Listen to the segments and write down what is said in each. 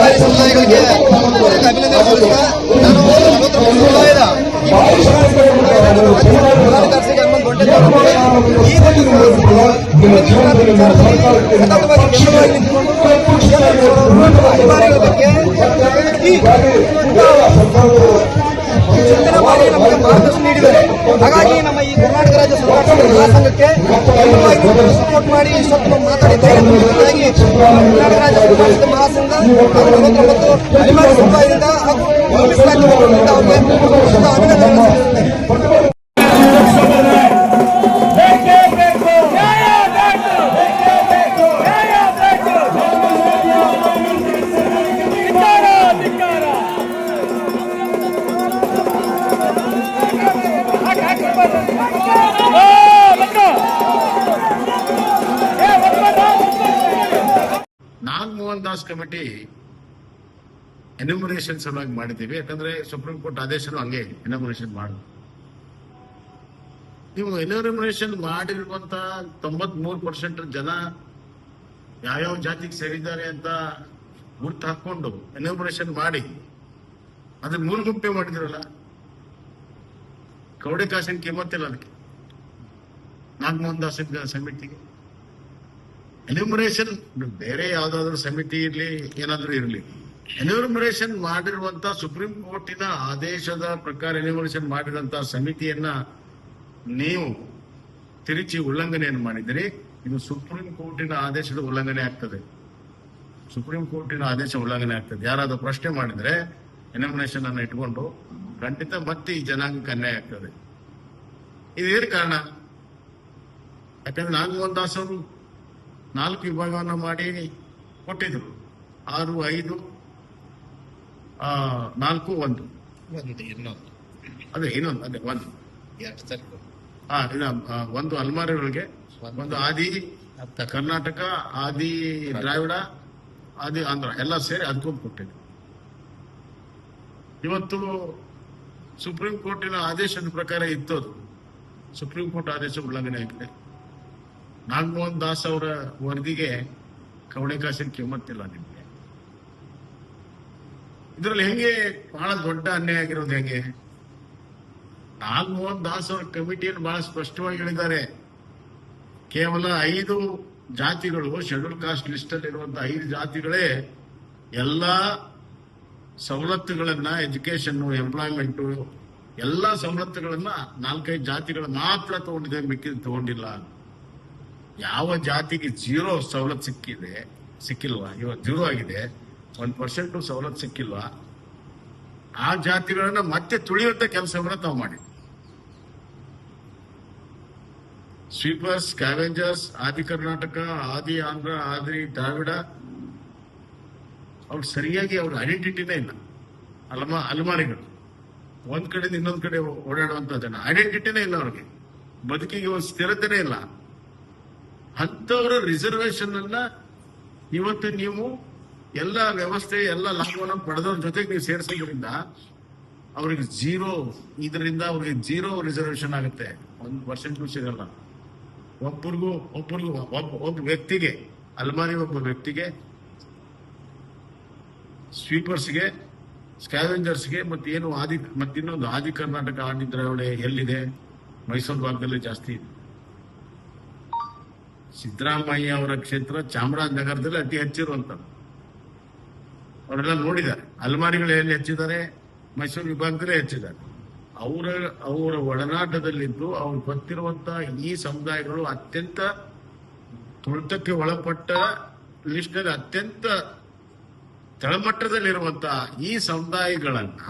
ಅಲೆಮಾರಿ ಸಮುದಾಯಗಳಿಗೆ ಅಭಿನಂದನೆ ಸಲ್ಲಿಸ್ತಾ ನಾನು ನಲವತ್ತರ ಸಮುದಾಯದ ಈ ಪ್ರಧಾನಕಾರ್ಸಿಗೆ ಹನುಮಂತ್ ಗೊಂಡೆ ಅವರಿಗೆ ಈ ಒಂದು ಸತತವಾಗಿ ಬೆಂಬಲವಾಗಿ ನಿಂತ್ಕೊಂಡು ಅಲೆಮಾರಿಗಳ ಬಗ್ಗೆ ಈ ಚಿಂತನೆ ಮಾಡಿ ನಮಗೆ ಮಾರ್ಗದರ್ಶನ ನೀಡಿದ್ದಾರೆ ಹಾಗಾಗಿ ನಮ್ಮ ಈ ಕರ್ನಾಟಕ ರಾಜ್ಯ ನಿಂತು ಸಪೋರ್ಟ್ ಮಾಡಿ ಇಷ್ಟೊತ್ತು ಮಾತಾಡಿದ್ದಾರೆ. ಹಾಗಾಗಿ ಕರ್ನಾಟಕ ರಾಜ್ಯ ಸಂಘಟನೆ ಮಹಾಸಂಘ ಹಾಗೂ ನಲವತ್ತೊಂಬತ್ತು ಹಾಗೂ ಅವರಿಗೆ ದಾಸ್ ಕಮಿಟಿ ಎನ್ಯುಮರೇಷನ್ ಸಲುವಾಗಿ ಮಾಡಿದ್ದೀವಿ. ಯಾಕಂದ್ರೆ ಸುಪ್ರೀಂ ಕೋರ್ಟ್ ಆದೇಶನು ಹಂಗೆ ಎನ್ಯುಮರೇಷನ್ ಮಾಡ ನೀವು ಎನ್ಯುಮರೇಷನ್ ಮಾಡಿರುವಂತ ತೊಂಬತ್ ಮೂರು ಪರ್ಸೆಂಟ್ ಜನ ಯಾವ್ಯಾವ ಜಾತಿಗೆ ಸೇರಿದ್ದಾರೆ ಅಂತ ಗುರ್ತು ಹಾಕೊಂಡು ಎನ್ಯುಮರೇಷನ್ ಮಾಡಿ. ಅದ್ರ ಮೂರು ಗುಂಪೆ ಮಾಡಿದಿರಲ್ಲ? ಕೌಡೆ ಕಾಸಿನ ಕಿಮ್ಮತ್ತಿಲ್ಲ ಅದಕ್ಕೆ. ನಾಗಮೋಹನ್ ದಾಸ್ ಸಮಿತಿಗೆ. ಎನ್ಯೂಮರೇಷನ್ ಬೇರೆ ಯಾವ್ದಾದ್ರು ಸಮಿತಿ ಇರಲಿ, ಏನಾದ್ರೂ ಇರಲಿ. ಎನ್ಯೂಮರೇಷನ್ ಮಾಡಿರುವಂತ ಸುಪ್ರೀಂ ಕೋರ್ಟಿನ ಆದೇಶದ ಪ್ರಕಾರ ಎನ್ಯೂಮರೇಷನ್ ಮಾಡಿದಂತ ಸಮಿತಿಯನ್ನ ನೀವು ತಿರುಚಿ ಉಲ್ಲಂಘನೆಯನ್ನು ಮಾಡಿದಿರಿ ಇದು ಸುಪ್ರೀಂ ಕೋರ್ಟಿನ ಆದೇಶದ ಉಲ್ಲಂಘನೆ ಆಗ್ತದೆ. ಸುಪ್ರೀಂ ಕೋರ್ಟಿನ ಆದೇಶ ಉಲ್ಲಂಘನೆ ಆಗ್ತದೆ. ಯಾರಾದ್ರೂ ಪ್ರಶ್ನೆ ಮಾಡಿದ್ರೆ ಎನ್ಯೂಮರೇಷನ್ ಅನ್ನು ಇಟ್ಕೊಂಡು ಖಂಡಿತ ಮತ್ತೆ ಈ ಜನಾಂಗಕ್ಕೆ ಅನ್ಯಾಯ ಆಗ್ತದೆ. ಇದೇನು ಕಾರಣ? ಯಾಕಂದ್ರೆ ನಾಗಮೋಹನ್ ದಾಸ್ ಅವರು ನಾಲ್ಕು ವಿಭಾಗವನ್ನು ಮಾಡಿ ಕೊಟ್ಟಿದ್ರು. ಆರು ಐದು ನಾಲ್ಕು ಒಂದು. ಇನ್ನೊಂದು. ಅದೇ ಇನ್ನೊಂದು ಅದೇ ಒಂದು. ಒಂದು ಅಲ್ಮಾರಿಗಳಿಗೆ ಒಂದು ಆದಿ ಕರ್ನಾಟಕ ಆದಿ ದ್ರಾವಿಡ ಆದಿ ಆಂಧ್ರ ಎಲ್ಲ ಸೇರಿ ಅದಕ್ಕೊಂದು ಕೊಟ್ಟಿದ್ರು. ಇವತ್ತು ಸುಪ್ರೀಂ ಕೋರ್ಟಿನ ಆದೇಶದ ಪ್ರಕಾರ ಇತ್ತು ಅದು. ಸುಪ್ರೀಂ ಕೋರ್ಟ್ ಆದೇಶ ಉಲ್ಲಂಘನೆ ಆಗಿದೆ. ನಾಗಮೋಹನ್ ದಾಸ್ ಅವರ ವರದಿಗೆ ಕವಡೆ ಕಾಸಿನ ಕಿಮ್ಮತ್ತಿಲ್ಲ ನಿಮಗೆ. ಇದರಲ್ಲಿ ಹೆಂಗೆ ಬಹಳ ದೊಡ್ಡ ಅನ್ಯಾಯ ಆಗಿರೋದು ಹೆಂಗೆ? ನಾಗಮೋಹನ್ ದಾಸ್ ಅವರ ಕಮಿಟಿಯನ್ನು ಬಹಳ ಸ್ಪಷ್ಟವಾಗಿ ಹೇಳಿದ್ದಾರೆ. ಕೇವಲ ಐದು ಜಾತಿಗಳು ಶೆಡ್ಯೂಲ್ ಕಾಸ್ಟ್ ಲಿಸ್ಟ್ ಅಲ್ಲಿ ಇರುವಂತಹ ಐದು ಜಾತಿಗಳೇ ಎಲ್ಲಾ ಸವಲತ್ತುಗಳನ್ನ ಎಜುಕೇಶನ್ ಎಂಪ್ಲಾಯ್ಮೆಂಟ್ ಎಲ್ಲಾ ಸವಲತ್ತುಗಳನ್ನ ನಾಲ್ಕೈದು ಜಾತಿಗಳು ಮಾತ್ರ ತಗೊಂಡಿದೆ ಮಿಕ್ಕಿದ ತಗೊಂಡಿಲ್ಲ ಯಾವ ಜಾತಿಗೆ ಜೀರೋ ಸವಲತ್ತು ಸಿಕ್ಕಿದೆ, ಸಿಕ್ಕಿಲ್ವಾ? ಇವತ್ತು ಜೀರೋ ಆಗಿದೆ. ಒಂದ್ ಪರ್ಸೆಂಟ್ ಸವಲತ್ತು ಸಿಕ್ಕಿಲ್ವಾ? ಆ ಜಾತಿಗಳನ್ನ ಮತ್ತೆ ತುಳಿಯುವಂತ ಕೆಲಸವನ್ನ ತಾವು ಮಾಡಿ ಸ್ವೀಪರ್ಸ್ ಕ್ಯಾವೆಂಜರ್ಸ್ ಆದಿ ಕರ್ನಾಟಕ, ಆದಿ ಆಂಧ್ರ, ಆದಿ ದ್ರಾವಿಡ, ಅವ್ರು ಸರಿಯಾಗಿ ಅವ್ರ ಐಡೆಂಟಿಟಿನೇ ಇಲ್ಲ. ಅಲ್ಮ, ಅಲ್ಮಾರಿಗಳು. ಒಂದ್ ಕಡೆಯಿಂದ ಇನ್ನೊಂದ್ ಕಡೆ ಓಡಾಡುವಂತ ಜನ ಐಡೆಂಟಿಟಿನೇ ಇಲ್ಲ ಅವ್ರಿಗೆ. ಬದುಕಿಗೆ ಒಂದು ಸ್ಥಿರತೆನೇ ಇಲ್ಲ. ಅಂತವರ ರಿಸರ್ವೇಶನ್ ಅನ್ನ ಇವತ್ತು ನೀವು ಎಲ್ಲ ವ್ಯವಸ್ಥೆ, ಎಲ್ಲ ಲಾಭವನ್ನು ಪಡೆದವ್ರ ಜೊತೆಗೆ ನೀವು ಸೇರಿಸೋದ್ರಿಂದ ಅವ್ರಿಗೆ ಜೀರೋ ಇದರಿಂದ ಅವ್ರಿಗೆ ಜೀರೋ ರಿಸರ್ವೇಶನ್ ಆಗುತ್ತೆ. ಒಂದು ಪರ್ಸೆಂಟ್ ಸಿಗಲ್ಲ. ಒಬ್ಬರಿಗೂ ಒಬ್ಬರಿಗೂ, ಒಬ್ಬ ಒಬ್ಬ ವ್ಯಕ್ತಿಗೆ, ಅಲ್ಮಾರಿ ಒಬ್ಬ ವ್ಯಕ್ತಿಗೆ ಸ್ವೀಪರ್ಸ್ಗೆ ಸ್ಕ್ಯಾವೆಂಜರ್ಸ್ಗೆ ಮತ್ತೆ ಏನು ಆದಿ ಮತ್ತಿನ್ನೊಂದು ಆದಿ ಕರ್ನಾಟಕ ಆದಿ ದ್ರಾವಣೆ ಎಲ್ಲಿದೆ? ಮೈಸೂರು ಭಾಗದಲ್ಲಿ ಜಾಸ್ತಿ ಇದೆ. ಸಿದ್ದರಾಮಯ್ಯ ಅವರ ಕ್ಷೇತ್ರ ಚಾಮರಾಜನಗರದಲ್ಲಿ ಅತಿ ಹೆಚ್ಚಿರುವಂಥದ್ದು ಅವರೆಲ್ಲ ನೋಡಿದ್ದಾರೆ. ಅಲ್ಮಾರಿಗಳು ಎಲ್ಲಿ ಹೆಚ್ಚಿದ್ದಾರೆ? ಮೈಸೂರು ವಿಭಾಗದಲ್ಲೇ ಹೆಚ್ಚಿದ್ದಾರೆ. ಅವರ ಅವರ ಒಡನಾಟದಲ್ಲಿದ್ದು ಅವ್ರು ಗೊತ್ತಿರುವಂತ ಈ ಸಮುದಾಯಗಳು ಅತ್ಯಂತ ತುಳಿತಕ್ಕೆ ಒಳಪಟ್ಟ ಲಿಸ್ಟ್ನಲ್ಲಿ ಅತ್ಯಂತ ತಳಮಟ್ಟದಲ್ಲಿರುವಂತಹ ಈ ಸಮುದಾಯಗಳನ್ನ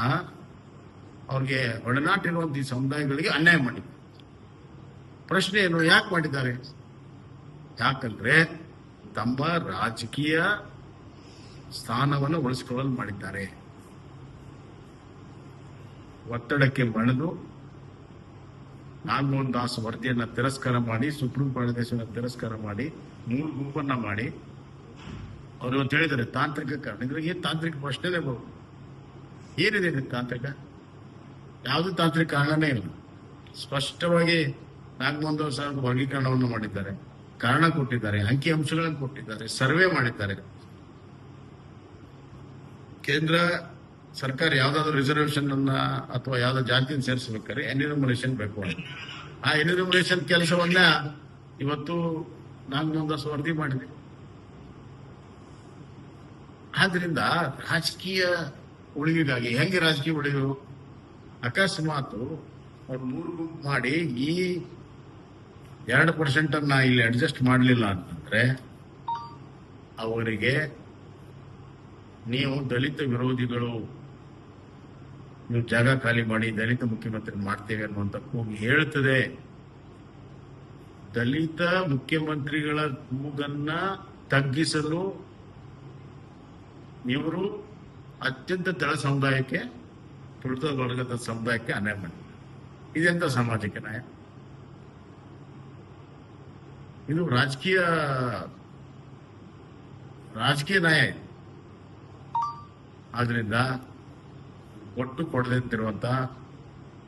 ಅವ್ರಿಗೆ ಒಳನಾಟಿರುವಂತ ಈ ಸಮುದಾಯಗಳಿಗೆ ಅನ್ಯಾಯ ಮಾಡಿದ್ದಾರೆ. ಪ್ರಶ್ನೆ ಏನು? ಯಾಕೆ ಮಾಡಿದ್ದಾರೆ? ಯಾಕಂದ್ರೆ ತಮ್ಮ ರಾಜಕೀಯ ಸ್ಥಾನವನ್ನು ಉಳಿಸಿಕೊಳ್ಳಲು ಮಾಡಿದ್ದಾರೆ. ಒತ್ತಡಕ್ಕೆ ಮಣಿದು ನಾಗಮೋಹನ್ ದಾಸ್ ವರದಿಯನ್ನ ತಿರಸ್ಕಾರ ಮಾಡಿ, ಸುಪ್ರೀಂ ಕೋರ್ಟ್ ತಿರಸ್ಕಾರ ಮಾಡಿ, ಮೂರು ಗುಂಪನ್ನ ಮಾಡಿ, ಅವರು ಇವತ್ತು ಹೇಳಿದ್ದಾರೆ, ತಾಂತ್ರಿಕ ಕಾರಣ. ಇದ್ರೆ ಏನ್ ತಾಂತ್ರಿಕ ಪ್ರಶ್ನೆನೇ ಬರು ಏನಿದೆ ತಾಂತ್ರಿಕ? ಯಾವುದು ತಾಂತ್ರಿಕ ಕಾರಣನೇ ಇಲ್ಲ. ಸ್ಪಷ್ಟವಾಗಿ ನಾಗಮೋಹನ್ ದಾಸ್ ವರ್ಗೀಕರಣವನ್ನು ಮಾಡಿದ್ದಾರೆ. ಕಾರಣ ಕೊಟ್ಟಿದ್ದಾರೆ, ಅಂಕಿ ಅಂಶಗಳನ್ನು ಕೊಟ್ಟಿದ್ದಾರೆ, ಸರ್ವೆ ಮಾಡಿದ್ದಾರೆ. ಕೇಂದ್ರ ಸರ್ಕಾರ ಯಾವ್ದಾದ್ರು ರಿಸರ್ವೇಶನ್ ಅನ್ನ ಅಥವಾ ಯಾವ್ದೋ ಜಾತಿಯನ್ನು ಸೇರಿಸಬೇಕಾದ್ರೆ ಎನ್ಯೂಮರೇಷನ್ ಬೇಕು. ಆ ಎನ್ಯೂಮರೇಷನ್ ಕೆಲಸವನ್ನ ಇವತ್ತು ಒಂದಷ್ಟು ವರದಿ ಮಾಡಿದೆ. ಆದ್ರಿಂದ ರಾಜಕೀಯ ಉಳಿವಿಗಾಗಿ, ಹೆಂಗೆ ರಾಜಕೀಯ ಉಳಿವು? ಅಕಸ್ಮಾತು ಅವ್ರು ಮೂರು ಗುಂಪು ಮಾಡಿ ಈ ಎರಡು ಪರ್ಸೆಂಟ್ ಅನ್ನ ಇಲ್ಲಿ ಅಡ್ಜಸ್ಟ್ ಮಾಡಲಿಲ್ಲ ಅಂತಂದ್ರೆ ಅವರಿಗೆ ನೀವು ದಲಿತ ವಿರೋಧಿಗಳು, ನೀವು ಜಾಗ ಖಾಲಿ ಮಾಡಿ ದಲಿತ ಮುಖ್ಯಮಂತ್ರಿ ಮಾಡ್ತೇವೆ ಅನ್ನುವಂತ ಕೂಗಿ ಹೇಳುತ್ತದೆ. ದಲಿತ ಮುಖ್ಯಮಂತ್ರಿಗಳ ಕೂಗನ್ನ ತಗ್ಗಿಸಲು ಇವರು ಅತ್ಯಂತ ತಳ ಸಮುದಾಯಕ್ಕೆ ತುಳಿತ ವರ್ಗದ ಸಮುದಾಯಕ್ಕೆ ಅನ್ಯಾಯ ಮಾಡಿದ್ದಾರೆ. ಇದೆಂತ ಸಾಮಾಜಿಕ ನ್ಯಾಯ? ಇದು ರಾಜಕೀಯ ರಾಜಕೀಯ ನ್ಯಾಯ ಇದು. ಆದ್ರಿಂದ ಒಟ್ಟು ಕೊಡದಂತಿರುವಂತ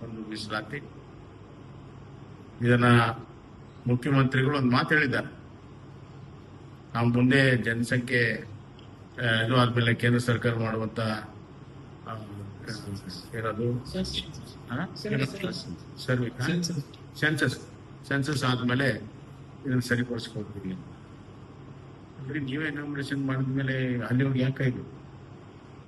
ಒಂದು ಮೀಸಲಾತಿ. ಇದನ್ನ ಮುಖ್ಯಮಂತ್ರಿಗಳು ಒಂದು ಮಾತು ಹೇಳಿದ್ದಾರೆ. ನಾವು ಮುಂದೆ ಜನಸಂಖ್ಯೆ ಇದು ಆದ್ಮೇಲೆ ಕೇಂದ್ರ ಸರ್ಕಾರ ಮಾಡುವಂತ ಇರೋದು ಏನದು ಸೆನ್ಸಸ್ ಸೆನ್ಸಸ್ ಆದ್ಮೇಲೆ ಇದನ್ನ ಸರಿಪಡಿಸ್ಕೊಳ್ತೀವಿ. ಅಂದ್ರೆ ನೀವೇ ನಾಮಿನೇಷನ್ ಮಾಡಿದ್ಮೇಲೆ ಅಲ್ಲಿ ಹೋಗಿ ಯಾಕೆ ಇದು